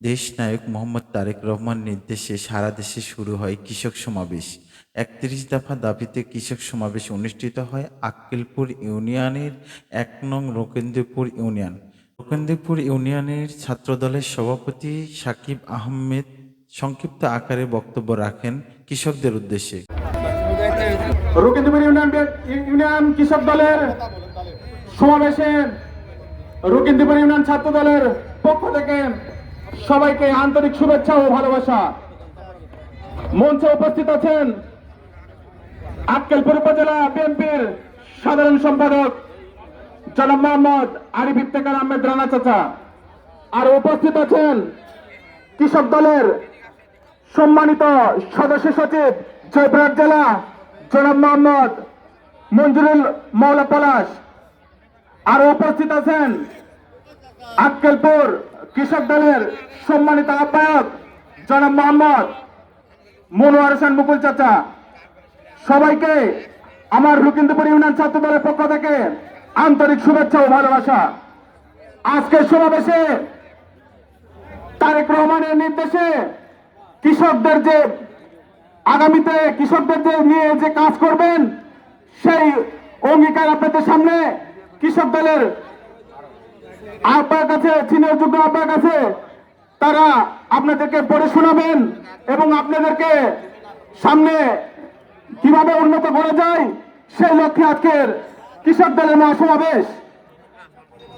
দেশনায়ক মোহাম্মদ তারেক রহমান নির্দেশে সারা দেশে শুরু হয় কৃষক সমাবেশ। একত্রিশ দফা দাবিতে কৃষক সমাবেশ অনুষ্ঠিত হয় আক্কেলপুর ইউনিয়নের এক নং রোকেন্দ্রপুর ইউনিয়ন। রোকেন্দ্রপুর ইউনিয়নের ছাত্রদলের সভাপতি সাকিব আহমেদ সংক্ষিপ্ত আকারে বক্তব্য রাখেন কৃষকদের উদ্দেশ্যে। রুকিন্দপুর ইউনিয়ন কৃষক দলের সমাবেশে রুকিন্দপুর ইউনিয়ন ছাত্র দলের পক্ষ থেকে সবাইকে আন্তরিক শুভেচ্ছা ও ভালোবাসা। মঞ্চে উপস্থিত আছেন আক্কেলপুর উপজেলা বিএনপির সাধারণ সম্পাদক জনাব মোহাম্মদ আরিফ ইফতেকার আহমেদ রানা চাচা। আর উপস্থিত আছেন কৃষক দলের সম্মানিত সদস্য সচিব জয়পুরহাট জেলা জনাব মোহাম্মদ মঞ্জুরুল মৌলা পলাশ। আর উপস্থিত আছেন আক্কেলপুর কৃষক দলের সম্মানিত আহ্বায়ক জনাব মোহাম্মদ মনোয়ার হোসেন মুকুল চাচা। সবাইকে আমার রুকিন্দপুর ইউনিয়ন ছাত্র দলের পক্ষ থেকে আন্তরিক শুভেচ্ছা ও ভালোবাসা। আজকের সমাবেশে তারেক রহমানের নির্দেশে কৃষকদের যে আগামীতে কৃষকদের যে নিয়ে যে কাজ করবেন, সেই অঙ্গীকার আপনাদের সামনে কৃষক দলের আহ্বায়ক আছে চীনের যোগ্য আহ্বায়ক আছে তারা আপনাদেরকে পড়ে শোনাবেন এবং আপনাদেরকে সামনে কীভাবে উন্নত করা যায়, সেই লক্ষ্যে আজকের কৃষক দলের মহাসমাবেশ।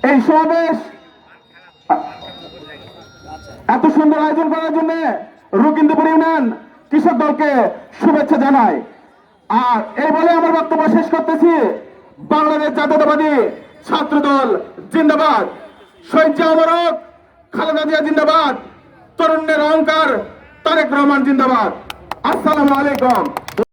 এই সমাবেশ এত সুন্দর আয়োজন করার জন্য রুকিন্দপুর ইউনিয়ন কৃষক দলকে শুভেচ্ছা জানাই। আর এই বলে আমার বক্তব্য শেষ করতেছি। বাংলাদেশ জাতীয়তাবাদী ছাত্র দল জিন্দাবাদ। জিন্দাবাদ তরুণের অহংকার তারেক রহমান জিন্দাবাদ। আসসালামু আলাইকুম।